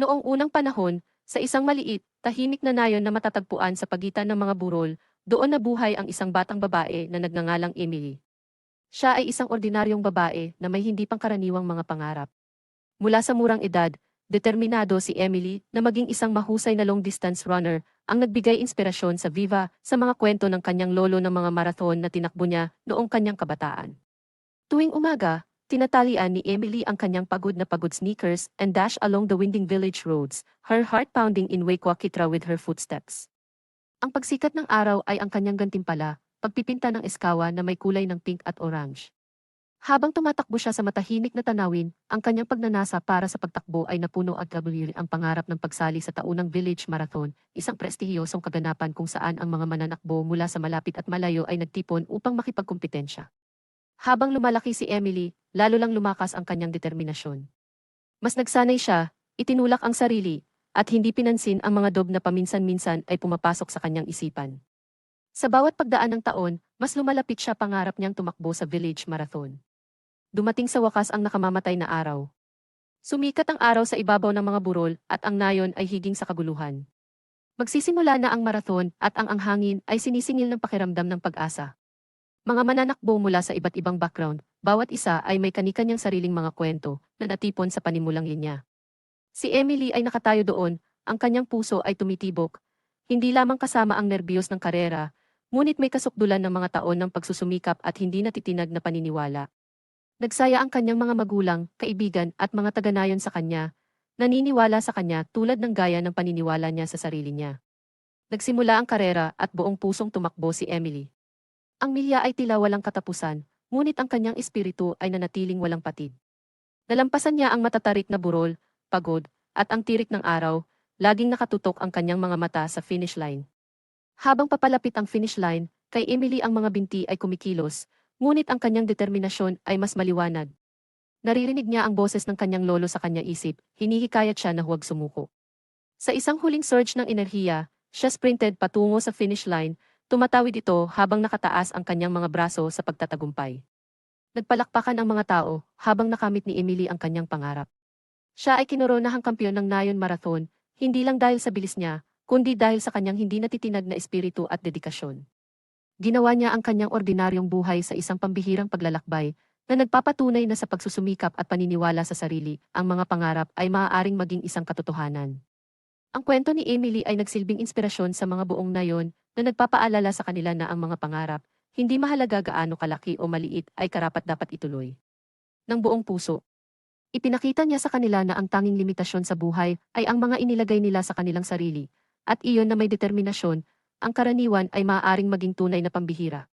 Noong unang panahon, sa isang maliit, tahimik na nayon na matatagpuan sa pagitan ng mga burol, doon nabuhay ang isang batang babae na nagngangalang Emily. Siya ay isang ordinaryong babae na may hindi pangkaraniwang mga pangarap. Mula sa murang edad, determinado si Emily na maging isang mahusay na long-distance runner ang nagbigay inspirasyon sa Viva sa mga kwento ng kanyang lolo ng mga marathon na tinakbo niya noong kanyang kabataan. Tuwing umaga, tinatalian ni Emily ang kanyang pagod na pagod sneakers and dash along the winding village roads, her heart pounding in wake wakitra with her footsteps. Ang pagsikat ng araw ay ang kanyang gantimpala, pagpipinta ng eskawa na may kulay ng pink at orange. Habang tumatakbo siya sa matahimik na tanawin, ang kanyang pagnanasa para sa pagtakbo ay napuno at kabuliri ang pangarap ng pagsali sa taunang Village Marathon, isang prestihiyosong kaganapan kung saan ang mga mananakbo mula sa malapit at malayo ay nagtipon upang makipagkumpetensya. Habang lumalaki si Emily, lalo lang lumakas ang kanyang determinasyon. Mas nagsanay siya, itinulak ang sarili, at hindi pinansin ang mga dob na paminsan-minsan ay pumapasok sa kanyang isipan. Sa bawat pagdaan ng taon, mas lumalapit siya pangarap niyang tumakbo sa Village Marathon. Dumating sa wakas ang nakamamatay na araw. Sumikat ang araw sa ibabaw ng mga burol at ang nayon ay higing sa kaguluhan. Magsisimula na ang marathon at ang anghangin ay sinisingil ng pakiramdam ng pag-asa. Mga mananakbo mula sa iba't ibang background, bawat isa ay may kanikanyang sariling mga kwento na natipon sa panimulang linya. Si Emily ay nakatayo doon, ang kanyang puso ay tumitibok, hindi lamang kasama ang nerbiyos ng karera, ngunit may kasukdulan ng mga taon ng pagsusumikap at hindi natitinag na paniniwala. Nagsaya ang kanyang mga magulang, kaibigan at mga taganayon sa kanya, naniniwala sa kanya tulad ng gaya ng paniniwala niya sa sarili niya. Nagsimula ang karera at buong pusong tumakbo si Emily. Ang milya ay tila walang katapusan, ngunit ang kanyang espiritu ay nanatiling walang patid. Nalampasan niya ang matatarik na burol, pagod, at ang tirik ng araw, laging nakatutok ang kanyang mga mata sa finish line. Habang papalapit ang finish line, kay Emily ang mga binti ay kumikilos, ngunit ang kanyang determinasyon ay mas maliwanag. Naririnig niya ang boses ng kanyang lolo sa kanya isip, hinihikayat siya na huwag sumuko. Sa isang huling surge ng enerhiya, siya sprinted patungo sa finish line, tumatawid ito habang nakataas ang kanyang mga braso sa pagtatagumpay. Nagpalakpakan ang mga tao habang nakamit ni Emily ang kanyang pangarap. Siya ay kinoronahang kampiyon ng Nayon Marathon, hindi lang dahil sa bilis niya, kundi dahil sa kanyang hindi natitinag na espiritu at dedikasyon. Ginawa niya ang kanyang ordinaryong buhay sa isang pambihirang paglalakbay na nagpapatunay na sa pagsusumikap at paniniwala sa sarili, ang mga pangarap ay maaaring maging isang katotohanan. Ang kwento ni Emily ay nagsilbing inspirasyon sa mga buong nayon na nagpapaalala sa kanila na ang mga pangarap, hindi mahalaga gaano kalaki o maliit ay karapat dapat ituloy. Ng buong puso. Ipinakita niya sa kanila na ang tanging limitasyon sa buhay ay ang mga inilagay nila sa kanilang sarili, at iyon na may determinasyon, ang karaniwan ay maaaring maging tunay na pambihira.